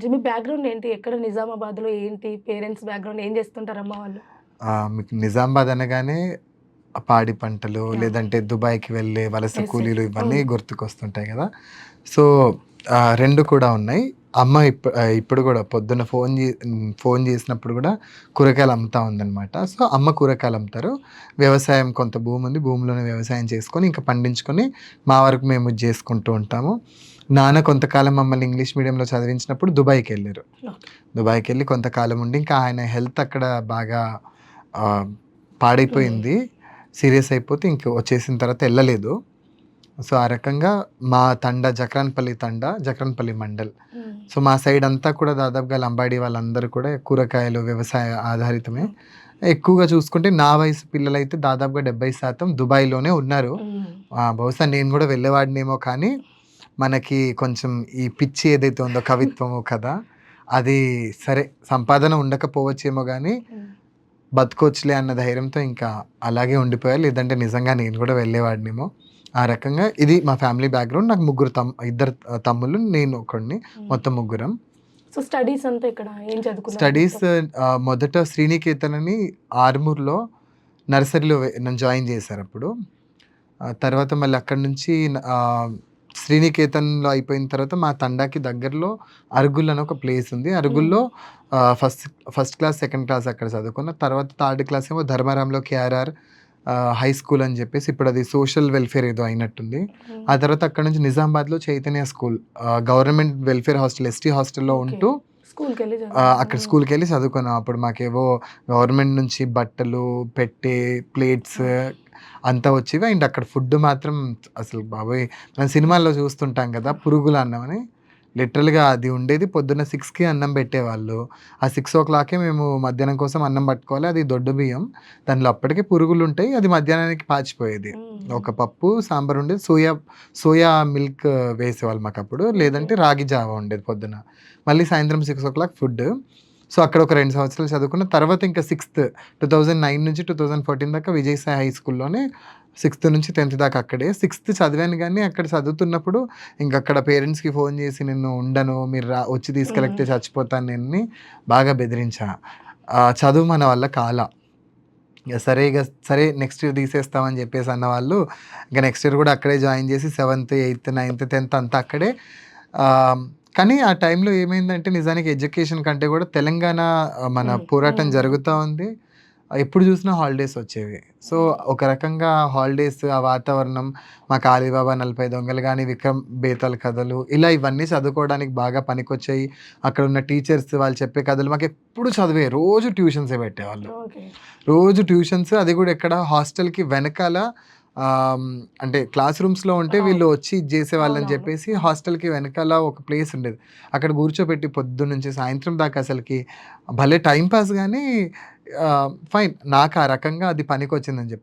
మీ background ఏంటి? ఎక్కడ నిజామాబాద్‌లో ఏంటి? పేరెంట్స్ బ్యాక్‌గ్రౌండ్ ఏం చేస్తుంటారు అమ్మ వాళ్ళు? మీకు నిజామాబాద్ అనగానే పాడి పంటలు! లేదంటే దుబాయ్‌కి వెళ్ళే వలస. కూలీలు ఇవన్నీ. గుర్తుకొస్తుంటాయి గదా! సో, 2 కూడా ఉన్నాయి. అమ్మ ఇప్ ఆహ్, ఇప్పుడు గూడా పొద్దున్న ఫోను ఫోను చేసినప్పుడు గూడా కూరగాయలు అమ్ముతా ఉందనమాట. సో, అమ్మ కూరగాయలు అమ్ముతారు. వ్యవసాయం కొంత భూముంది. భూమిలోనే వ్యవసాయం చేసుకొని, ఇంకా పండించుకొని మా వరకు మేము ఇది జేసుకుంటూ ఉంటాము. నాన్న కొంతకాలం మమ్మల్ని ఇంగ్లీష్ మీడియంలో చదివించినప్పుడు దుబాయ్‌కెళ్ళారు. ఓకే. దుబాయ్‌కెళ్ళి కొంతకాలం ఉండి, ఇంకా ఆయన హెల్త్ అక్కడ బాగా. పాడైపోయింది. సీరియస్ అయిపోతే ఇంక వచ్చేసిన తర్వాత ఎళ్ళలేదు. సో, ఆ రకంగా మా తండా జక్రాన్‌పల్లి తండా, జక్రాన్‌పల్లి మండల్. సో, మా సైడ్ అంతా కూడా దాదాపుగా లంబాడి వాళ్ళందరూ కూడా కూరగాయలు, వ్యవసాయ ఆధారితమే. ఎక్కువగా చూసుకుంటే నా వయసు పిల్లలైతే దాదాపుగా 70% దుబాయ్‌లోనే ఉన్నారు. బహుశా నేను గూడా వెళ్ళేవాడినేమో కానీ, మనకి కొంచెం ఈ పిచ్చి ఏదైతే ఉందో కవిత్వము కదా! అది సరే సంపాదన ఉండకపోవచ్చేమో గానీ, హ్మ్. బతకొచ్చులే అన్న ధైర్యంతో ఇంకా అలాగే ఉండిపోయా. లేదంటే నిజంగా నేను గూడా వెళ్ళేవాడినేమో. ఆ రకంగా ఇది మా ఫ్యామిలీ బ్యాక్‌గ్రౌండ్. నాకు ముగ్గురు తమ్ ఇద్దరు తమ్ముళ్ళు, నేను ఒకడిని. మొత్తం ముగ్గురం. సో, స్టడీస్ అంతా ఇక్కడ ఏం స్టడీస్ మొదట శ్రీనికేతన్ అని ఆర్మూర్‌లో నర్సరీలో నన్ను జాయిన్ చేశారప్పుడు. ఆహ్, తర్వాత మళ్ళీ అక్కడి నుంచి శ్రీనికేతన్‌లో అయిపోయిన తర్వాత మా తండాకి దగ్గరలో అరుగుల్ అని ఒక ప్లేస్ ఉంది. అరుగుల్లో first first class, second class అక్కడ చదువుకున్న. తర్వాత థర్డ్ క్లాస్ ఏమో ధర్మారంలో కేఆర్ఆర్ హై స్కూల్ అని చెప్పేసి ఇప్పుడు అది సోషల్ వెల్ఫేర్ ఏదో అయినట్టుంది. ఆ హ్మ్. తర్వాత అక్కడి నుంచి నిజామాబాద్‌లో Chaitanya school government welfare hostel, ST హాస్టల్‌లో. ఉంటూ చదివారు. అక్కడ హ్మ్. స్కూల్‌కెళ్ళి చదువుకున్నాం. అప్పుడు మాకేవో గవర్నమెంట్ నుంచి బట్టలు, పెట్టె, ప్లేట్స్ ఓకే. అంతా వచ్చేవి. అండ్ అక్కడ ఫుడ్ మాత్రం అసలు బాబోయ్! మనం సినిమాల్లో చూస్తుంటాం గదా! పురుగుల అన్నం అని. లిటరల్‌గా అది ఉండేది. పొద్దున్న 6కి అన్నం పెట్టేవాళ్ళు. ఆ 6:00కే మేము మధ్యాహ్నం కోసం అన్నం పట్టుకోవాలి. అది దొడ్డు బియ్యం. దాంట్లో అప్పటికే పురుగులుంటాయి. అది మధ్యాహ్నానికి పాచిపోయేది. ఒక పప్పు, సాంబార్ ఉండేది. సోయా సోయా మిల్క్ వేసేవాళ్ళు మాకప్పుడు. ఓకే. లేదంటే రాగి జావా ఉండేది పొద్దున. మళ్ళీ సాయంత్రం 6:00 ఫుడ్. సో, అక్కడ ఒక 2 సంవత్సరాలు చదువుకున్న. తర్వాత ఇంకా సిక్స్త్ 2009 నుంచి 2014 దాకా విజయసాయి హై స్కూల్‌లోనే సిక్స్త్ నుంచి 10థ్ దాకా అక్కడే. సిక్స్త్ చదివాను గానీ, అక్కడ చదువుతున్నప్పుడు ఇంక అక్కడ పేరెంట్స్‌కి ఫోను చేసి నేను ఉండను. మీరు రా వచ్చి తీసుకెళ్ళకపోతే. చచ్చిపోతాను నేనని బాగా బెదిరించా. చదువు మన వల్ల కాలా. సరే ఇగ సరే నెక్స్ట్ ఇయర్ తీసేస్తామని చెప్పేసి అన్నవాళ్ళు, ఇంక నెక్స్ట్ ఇయర్ కూడా అక్కడే జాయిన్ చేసి సెవెంత్, ఎయిత్, నైన్త్, 10థ్ అంతా అక్కడే. కానీ ఆ టైంలో ఏమైందంటే నిజానికి ఎడ్యుకేషన్ కంటే కూడా తెలంగాణ మన. పోరాటం. జరుగుతా ఉంది. ఎప్పుడు చూసినా హాలిడేస్ వచ్చేవి. సో. ఒక రకంగా హాలిడేస్, ఆ వాతావరణం, మాకు 'ఆలీబాబా నలభై దొంగలు' గాని, 'విక్రమ్ బేతాళ్' కథలు ఇలా ఇవన్నీ చదువుకోవడానికి బాగా పనికొచ్చాయి. అక్కడ ఉన్న టీచర్స్ వాళ్ళు చెప్పే కథలు మాకెప్పుడు చదివే. రోజు ట్యూషన్సే పెట్టేవాళ్ళు. రోజు ట్యూషన్స్ అది కూడా ఎక్కడ హాస్టల్‌కి వెనకాల అంటే క్లాస్ రూమ్స్‌లో ఉంటే. వీళ్ళు వచ్చి ఇది చేసేవాళ్ళని. చెప్పేసి. హాస్టల్‌కి వెనకాల ఒక ప్లేస్ ఉండేది. అక్కడ కూర్చోబెట్టి పొద్దున్నుంచి సాయంత్రం దాకా అసలకి భలే టైమ్ పాస్ గానీ ఆహ్, ఫైన్. నాకు ఆ రకంగా అది పనికొచ్చిందని చెప్